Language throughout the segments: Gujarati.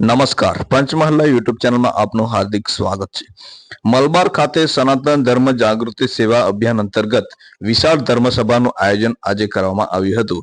નમસ્કાર. પંચમહલ્લા યુટ્યુબ ચેનલમાં આપનું હાર્દિક સ્વાગત છે. મલબાર ખાતે સનાતન ધર્મ જાગૃતિ સેવા અભિયાન અંતર્ગત વિશાળ ધર્મસભાનું આયોજન આજે કરવામાં આવ્યું હતું.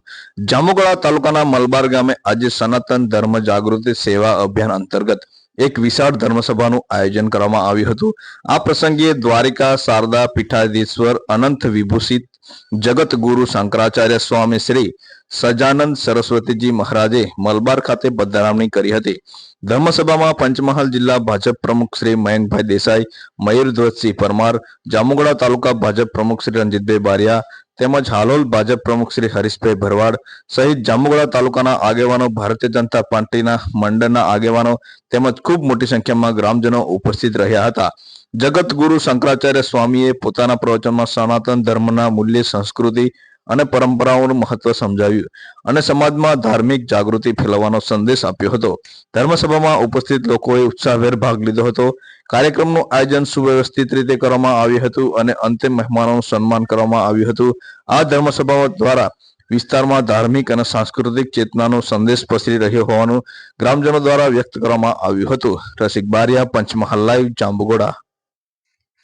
જામુગડા તાલુકાના મલબાર ગામે આજે સનાતન ધર્મ જાગૃતિ સેવા અભિયાન અંતર્ગત એક વિશાળ ધર્મસભાનું આયોજન કરવામાં આવ્યું હતું. આ પ્રસંગે દ્વારિકા, શારદા, પીઠાધીશ્વર, અનંત વિભૂષિત જગત ગુરુ શંકરાચાર્ય સ્વામી શ્રી સજાનંદ સરસ્વતીજી મહારાજે મલબાર ખાતે પધરામણી કરી હતી. ધર્મસભામાં પંચમહાલ જિલ્લા ભાજપ પ્રમુખ શ્રી મયંકભાઈ દેસાઈ, મયુરધ્વજસિંહ પરમાર, જામુગડા તાલુકા ભાજપ પ્રમુખ શ્રી રંજીતભાઈ બારિયા તેમજ હાલોલ ભાજપ પ્રમુખ શ્રી હરીશભાઈ ભરવાડ સહિત જામુગડા તાલુકાના આગેવાનો, ભારતીય જનતા પાર્ટીના મંડળના આગેવાનો તેમજ ખૂબ મોટી સંખ્યામાં ગ્રામજનો ઉપસ્થિત રહ્યા હતા. જગત ગુરુ શંકરાચાર્ય સ્વામીએ પોતાના પ્રવચનમાં સનાતન ધર્મના મૂલ્ય, સંસ્કૃતિ અને પરંપરાઓનું મહત્વ સમજાવ્યું અને સમાજમાં ધાર્મિક જાગૃતિ ફેલાવવાનો સંદેશ આપ્યો હતો. ધર્મસભામાં ઉપસ્થિત લોકોએ ઉત્સાહભેર ભાગ લીધો હતો. કાર્યક્રમનું આયોજન સુવ્યવસ્થિત રીતે કરવામાં આવ્યું હતું અને અંતે મહેમાનોનું સન્માન કરવામાં આવ્યું હતું. આ ધર્મસભાઓ દ્વારા વિસ્તારમાં ધાર્મિક અને સાંસ્કૃતિક ચેતનાનો સંદેશ પસરી રહ્યો હોવાનું ગ્રામજનો દ્વારા વ્યક્ત કરવામાં આવ્યું હતું. રસિક બારિયા, પંચમહાલ લાઈવ જાંબુગોડા.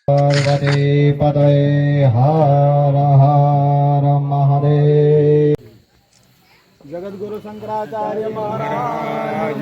પાર્વતી પદય હર હર મહાદેવ જગદગુરુ શંકરાચાર્ય મહારાજ